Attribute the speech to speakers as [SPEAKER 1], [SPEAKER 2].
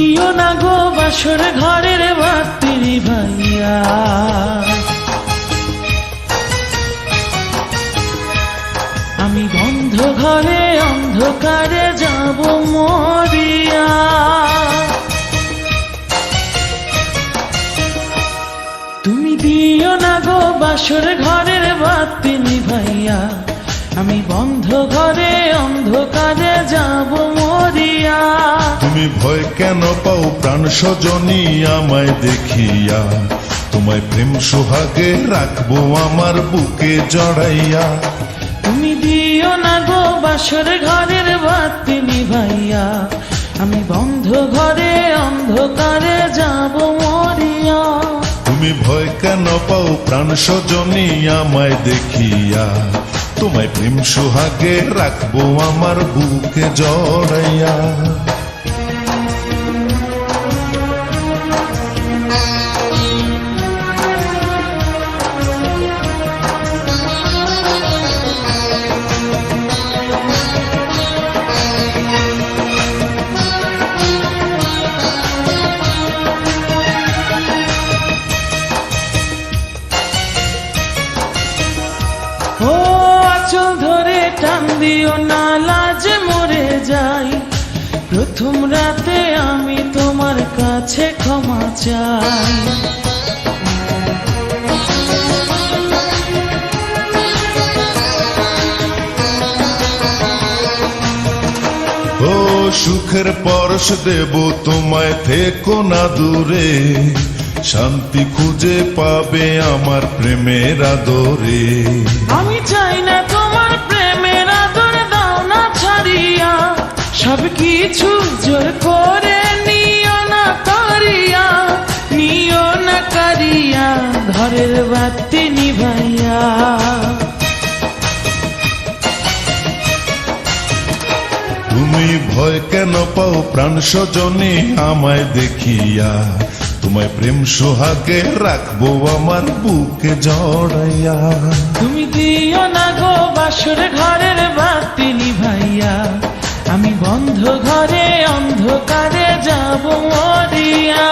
[SPEAKER 1] গো বাসর ঘরের বাতি ভাইয়া। আমি বন্ধ ঘরে অন্ধকারে যাব মরিয়া। তুমি দিও না গো বাসর ঘরের বাতি ভাইয়া। আমি বন্ধ ঘরে
[SPEAKER 2] তুমি ভয় কেন পাও? প্রাণ সজনী আমায় দেখিয়া। তোমায় প্রেম সোহাগে রাখব আমার বুকে জড়াইয়া।
[SPEAKER 1] তুমি দিও না গো বাসর ঘরের বাতি ভাইয়া আমি বন্ধ ঘরে অন্ধকারে যাব মরিয়া।
[SPEAKER 2] তুমি ভয় কেন পাও? প্রাণ সজনী আমায় দেখিয়া। তোমায় প্রেম সোহাগে রাখব আমার বুকে জড়াইয়া।
[SPEAKER 1] টান দিও না লাজে মরে যাই। প্রথম রাতে আমি তোমার কাছে ক্ষমা চাই।
[SPEAKER 2] ও সুখের পরশ দেব তোমায় থেকো না দূরে। শান্তি খুঁজে পাবে আমার প্রেমের আদরে।
[SPEAKER 1] আমি সব কিছু জোর করে নিও না করিয়া নিও না করিয়া ঘরের বাতি নিভাইয়া।
[SPEAKER 2] তুমি ভয় কেন পাও প্রাণ সজনী আমায় দেখিয়া? তোমায় প্রেম সোহাগে রাখব আমার বুকে জড়াইয়া।
[SPEAKER 1] তুমি দিও না গো বাসর নিভাইয়া বন্ধ ঘরে অন্ধকারে যাব মরিয়া।